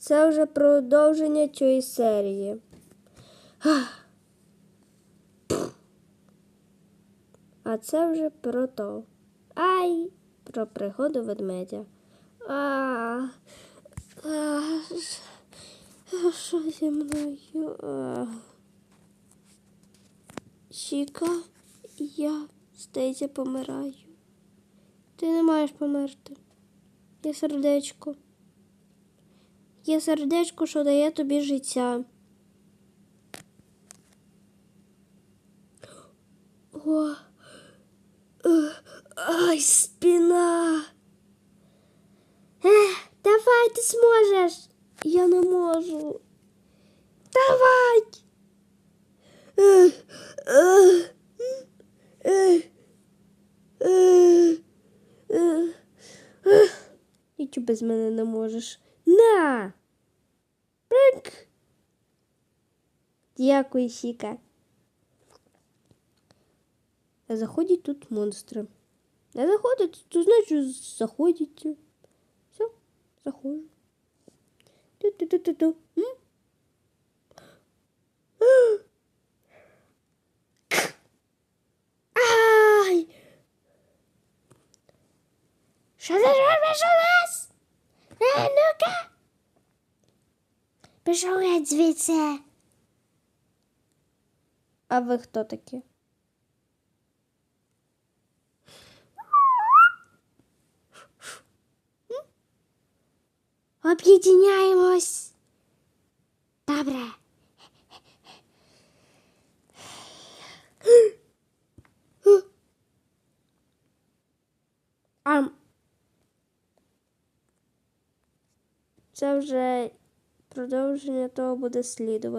Це вже продовження цієї серії. А це вже про то. Ай! Про пригоду ведмедя. А, а, що зі мною? А. Чіка, я здається, помираю. Ти не маєш померти. Є сердечко. Є сердечко, що дає тобі життя. О, е, ай, спина. Е, давай, ти зможеш. Я не можу. Давай. Е, е, е, е, без мене не можеш? На! Прик! Дякую, Сіка. А заходять тут монстри. Не заходять, то значить заходять. Все, заходжу. Ту-ту-ту-ту-ту. Ай! Що ти робиш у нас? Пішов геть звідси. А ви хто такі? Об'єднаємось. Добре. А це вже продовження того буде слідувати.